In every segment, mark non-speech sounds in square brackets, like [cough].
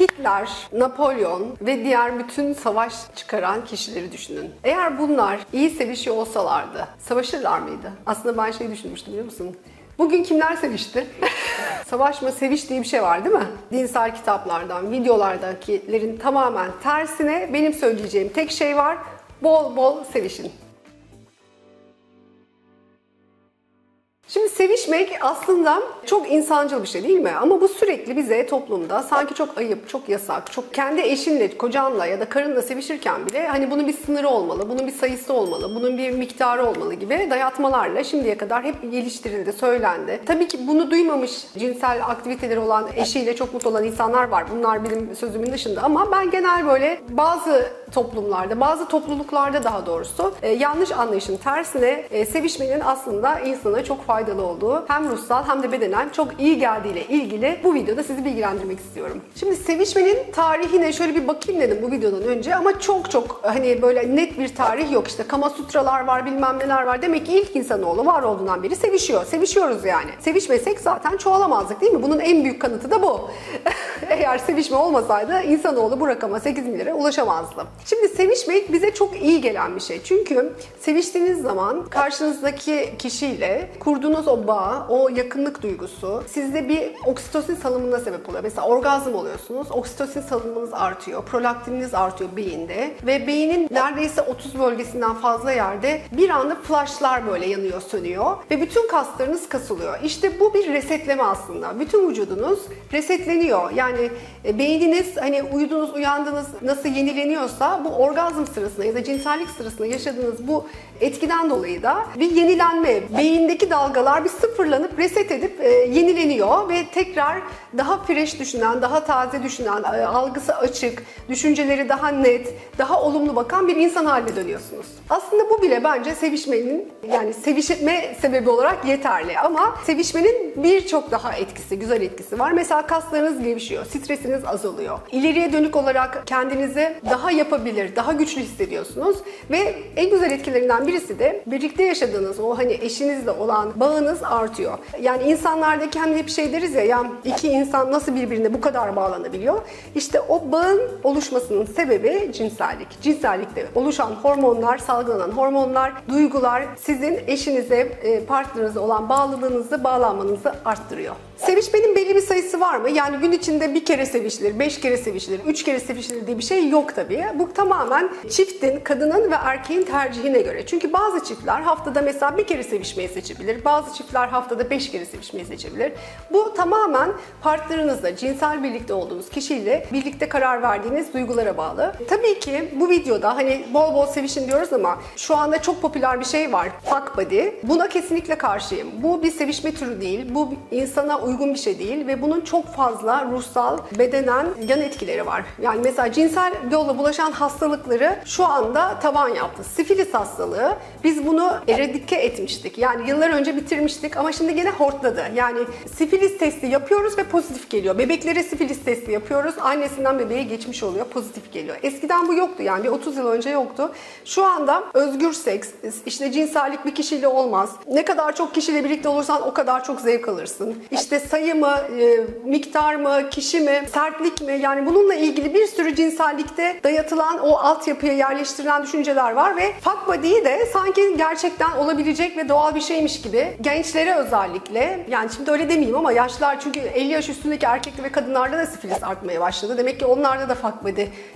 Hitler, Napolyon ve diğer bütün savaş çıkaran kişileri düşünün. Eğer bunlar iyi sevişiyor olsalardı savaşırlar mıydı? Aslında ben şey düşünmüştüm biliyor musun? Bugün kimler sevişti? [laughs] Savaşma, seviş diye bir şey var değil mi? Dinsel kitaplardan, videolardakilerin tamamen tersine benim söyleyeceğim tek şey var. Bol bol sevişin. Sevişmek aslında çok insancıl bir şey değil mi? Ama bu sürekli bize toplumda sanki çok ayıp, çok yasak, çok kendi eşinle, kocanla ya da karınla sevişirken bile hani bunun bir sınırı olmalı, bunun bir sayısı olmalı, bunun bir miktarı olmalı gibi dayatmalarla şimdiye kadar hep geliştirildi, söylendi. Tabii ki bunu duymamış cinsel aktiviteleri olan eşiyle çok mutlu olan insanlar var. Bunlar benim sözümün dışında ama ben genel böyle bazı toplumlarda, bazı topluluklarda daha doğrusu e, yanlış anlayışın tersine e, sevişmenin aslında insana çok faydalı olduğu hem ruhsal hem de bedenen çok iyi geldiğiyle ilgili bu videoda sizi bilgilendirmek istiyorum. Şimdi sevişmenin tarihine şöyle bir bakayım dedim bu videodan önce ama çok çok hani böyle net bir tarih yok işte Kama Sutralar var bilmem neler var. Demek ki ilk insanoğlu var olduğundan beri sevişiyor. Sevişiyoruz yani. Sevişmesek zaten çoğalamazdık değil mi? Bunun en büyük kanıtı da bu. [laughs] Eğer sevişme olmasaydı insanoğlu bu rakama 8 milyara ulaşamazdı. Şimdi sevişmek bize çok iyi gelen bir şey. Çünkü seviştiğiniz zaman karşınızdaki kişiyle kurduğunuz o bağ, o yakınlık duygusu sizde bir oksitosin salımına sebep oluyor. Mesela orgazm oluyorsunuz, oksitosin salımınız artıyor, prolaktininiz artıyor beyinde ve beynin neredeyse 30 bölgesinden fazla yerde bir anda flashlar böyle yanıyor, sönüyor ve bütün kaslarınız kasılıyor. İşte bu bir resetleme aslında. Bütün vücudunuz resetleniyor. Yani e, beyniniz hani uyudunuz, uyandınız nasıl yenileniyorsa bu orgazm sırasında ya da cinsellik sırasında yaşadığınız bu etkiden dolayı da bir yenilenme, beyindeki dalgalar bir sıfırlanıp reset edip e, yenileniyor ve tekrar daha fresh düşünen, daha taze düşünen, e, algısı açık, düşünceleri daha net, daha olumlu bakan bir insan haline dönüyorsunuz. Aslında bu bile bence sevişmenin yani sevişme sebebi olarak yeterli ama sevişmenin birçok daha etkisi, güzel etkisi var. Mesela kaslarınız gevşiyor, stresiniz azalıyor. İleriye dönük olarak kendinizi daha yapabilir, daha güçlü hissediyorsunuz ve en güzel etkilerinden birisi de birlikte yaşadığınız o hani eşinizle olan bağınız artıyor. Yani insanlardaki hani hep şey deriz ya, ya iki insan nasıl birbirine bu kadar bağlanabiliyor? İşte o bağın oluşmasının sebebi cinsellik. Cinsellikte oluşan hormonlar, salgılanan hormonlar, duygular sizin eşinize, e, partnerinize olan bağlılığınızı, bağlanmanızı arttırıyor. Sevişmenin belli bir sayısı var mı? Yani gün içinde bir kere sevişilir, beş kere sevişilir, üç kere sevişilir diye bir şey yok tabii. Bu tamamen çiftin, kadının ve erkeğin tercihine göre. Çünkü bazı çiftler haftada mesela bir kere sevişmeyi seçebilir. Bazı çiftler haftada beş kere sevişmeyi seçebilir. Bu tamamen partnerinizle, cinsel birlikte olduğunuz kişiyle birlikte karar verdiğiniz duygulara bağlı. Tabii ki bu videoda hani bol bol sevişin diyoruz ama şu anda çok popüler bir şey var. Fuck body. Buna kesinlikle karşıyım. Bu bir sevişme türü değil. Bu insana uygun bir şey değil ve bunun çok fazla ruhsal, bedenen yan etkileri var. Yani mesela cinsel yolla bulaşan hastalıkları şu anda tavan yaptı. Sifilis hastalığı biz bunu eradike etmiştik. Yani yıllar önce bitirmiştik ama şimdi gene hortladı. Yani sifilis testi yapıyoruz ve pozitif geliyor. Bebeklere sifilis testi yapıyoruz. Annesinden bebeğe geçmiş oluyor, pozitif geliyor. Eskiden bu yoktu yani bir 30 yıl önce yoktu. Şu anda özgür seks, işte cinsellik bir kişiyle olmaz. Ne kadar çok kişiyle birlikte olursan o kadar çok zevk alırsın. İşte sayı mı, e, miktar mı, kişi mi, sertlik mi? Yani bununla ilgili bir sürü cinsellikte dayatılan o altyapıya yerleştirilen düşünceler var ve fuck body'yi de sanki gerçekten olabilecek ve doğal bir şeymiş gibi gençlere özellikle yani şimdi öyle demeyeyim ama yaşlar çünkü 50 yaş üstündeki erkekli ve kadınlarda da sifilis artmaya başladı. Demek ki onlarda da fuck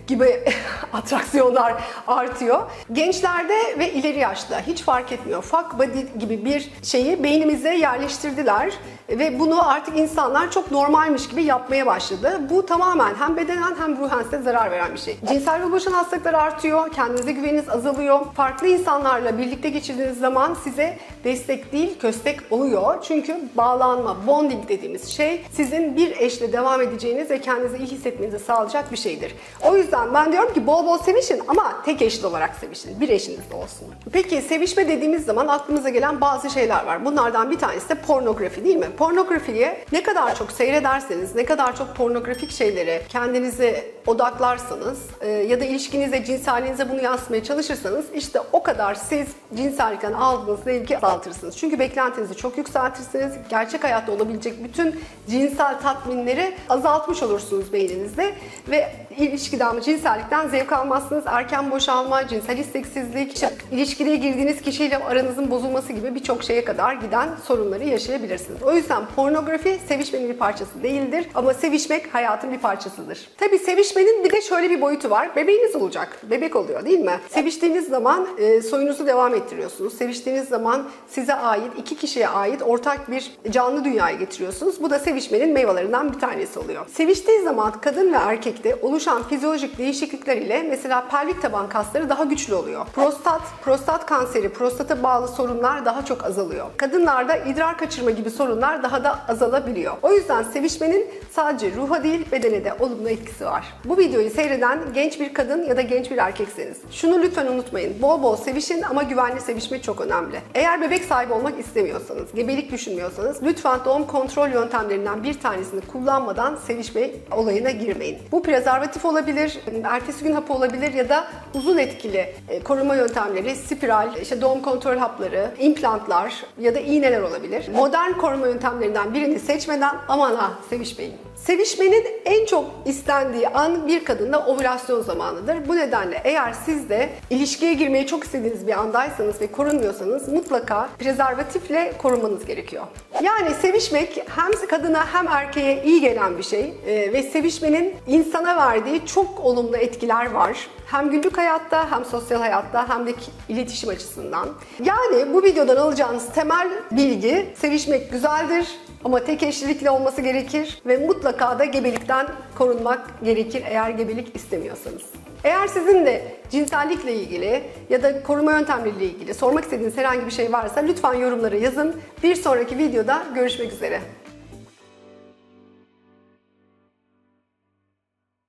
gibi [laughs] atraksiyonlar artıyor. Gençlerde ve ileri yaşta hiç fark etmiyor. Fuck body gibi bir şeyi beynimize yerleştirdiler ve bunu artık insanlar çok normalmiş gibi yapmaya başladı. Bu tamamen hem bedenen hem ruhen size zarar veren bir şey. Cinsel yol bulaşan hastalıklar artıyor, kendinize güveniniz azalıyor. Farklı insanlarla birlikte geçirdiğiniz zaman size destek değil köstek oluyor. Çünkü bağlanma, bonding dediğimiz şey sizin bir eşle devam edeceğiniz ve kendinizi iyi hissetmenizi sağlayacak bir şeydir. O yüzden ben diyorum ki bol bol sevişin ama tek eşli olarak sevişin. Bir eşiniz de olsun. Peki sevişme dediğimiz zaman aklımıza gelen bazı şeyler var. Bunlardan bir tanesi de pornografi değil mi? Pornografiyi ne kadar çok seyrederseniz, ne kadar çok porno pornografik şeylere kendinizi odaklarsanız e, ya da ilişkinize, cinselliğinize bunu yansıtmaya çalışırsanız işte o kadar siz cinsellikten aldığınız zevki azaltırsınız. Çünkü beklentinizi çok yükseltirsiniz. Gerçek hayatta olabilecek bütün cinsel tatminleri azaltmış olursunuz beyninizde ve ilişkiden, cinsellikten zevk almazsınız. Erken boşalma, cinsel isteksizlik, işte ilişkiye girdiğiniz kişiyle aranızın bozulması gibi birçok şeye kadar giden sorunları yaşayabilirsiniz. O yüzden pornografi sevişmenin bir parçası değildir ama sevişmek hayatın bir parçasıdır. Tabii sevişmenin bir de şöyle bir boyutu var. Bebeğiniz olacak. Bebek oluyor değil mi? Seviştiğiniz zaman e, soyunuzu devam ettiriyorsunuz. Seviştiğiniz zaman size ait, iki kişiye ait ortak bir canlı dünyaya getiriyorsunuz. Bu da sevişmenin meyvelerinden bir tanesi oluyor. Seviştiği zaman kadın ve erkekte oluşan fizyolojik değişiklikler ile mesela pelvik taban kasları daha güçlü oluyor. Prostat, prostat kanseri, prostata bağlı sorunlar daha çok azalıyor. Kadınlarda idrar kaçırma gibi sorunlar daha da azalabiliyor. O yüzden sevişmenin sadece ruha değil bedene de olumlu etkisi var. Bu videoyu seyreden genç bir kadın ya da genç bir erkekseniz şunu lütfen unutmayın. Bol bol sevişin ama güvenli sevişmek çok önemli. Eğer bebek sahibi olmak istemiyorsanız, gebelik düşünmüyorsanız lütfen doğum kontrol yöntemlerinden bir tanesini kullanmadan sevişme olayına girmeyin. Bu prezervatif olabilir, ertesi gün hapı olabilir ya da uzun etkili e, koruma yöntemleri, spiral, işte doğum kontrol hapları, implantlar ya da iğneler olabilir. Modern koruma yöntemlerinden birini seçmeden aman ha sevişmeyin. Sevişmenin en çok istendiği an bir kadında ovülasyon zamanıdır. Bu nedenle eğer siz de ilişkiye girmeyi çok istediğiniz bir andaysanız ve korunmuyorsanız mutlaka prezervatifle korunmanız gerekiyor. Yani sevişmek hem kadına hem erkeğe iyi gelen bir şey Ee, ve sevişmenin insana verdiği çok olumlu etkiler var. Hem günlük hayatta hem sosyal hayatta hem de iletişim açısından. Yani bu videodan alacağınız temel bilgi sevişmek güzeldir ama tek eşlilikli olması gerekir ve mutlaka da gebelikten korunmak gerekir eğer gebelik istemiyorsanız. Eğer sizin de cinsellikle ilgili ya da koruma yöntemleriyle ilgili sormak istediğiniz herhangi bir şey varsa lütfen yorumlara yazın. Bir sonraki videoda görüşmek üzere.